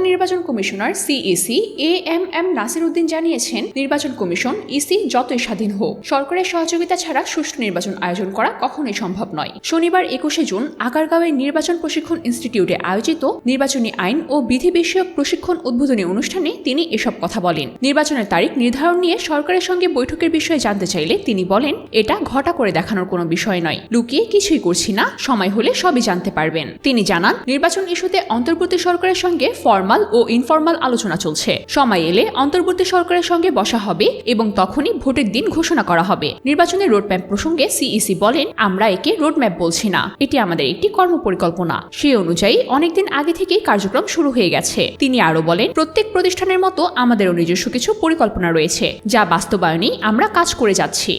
প্রধান নির্বাচন commissioner CEC A M M Nasir Uddin জানিয়েছেন, নির্বাচন কমিশন ইসি যতই স্বাধীন হোক, সরকারের সহযোগিতা ছাড়া সুষ্ঠু নির্বাচন আয়োজন করা কখনোই সম্ভব নয়। শনিবার একুশে জুন আগারগাঁওয়ের নির্বাচন প্রশিক্ষণ ইনস্টিটিউটে আয়োজিত নির্বাচনী আইন ও বিধি বিষয়ক প্রশিক্ষণ উদ্বোধনী অনুষ্ঠানে তিনি এসব কথা বলেন। নির্বাচনের তারিখ নির্ধারণ নিয়ে সরকারের সঙ্গে বৈঠকের বিষয়ে জানতে চাইলে তিনি বলেন, এটা ঘটা করে দেখানোর কোনো বিষয় নয়। লুকিয়ে কিছুই করছি না, সময় হলে সবই জানতে পারবেন। তিনি জানান, নির্বাচন ইস্যুতে অন্তর্বর্তী সরকারের সঙ্গে ফরমাল ও ইনফরমাল আলোচনা চলছে। সময় এলে অন্তর্বর্তী সরকারের সঙ্গে বসা হবে এবং তখনই ভোটের দিন ঘোষণা করা হবে। নির্বাচনের রোডম্যাপ প্রসঙ্গে সিইসি বলেন, আমরা একে রোডম্যাপ বলছি না। এটি আমাদের একটি কর্মপরিকল্পনা। সেই অনুযায়ী অনেকদিন আগে থেকেই কার্যক্রম শুরু হয়ে গেছে। তিনি আরও বলেন, প্রত্যেক প্রতিষ্ঠানের মতো আমাদেরও নিজস্ব কিছু পরিকল্পনা রয়েছে, যা বাস্তবায়নেই আমরা কাজ করে যাচ্ছি।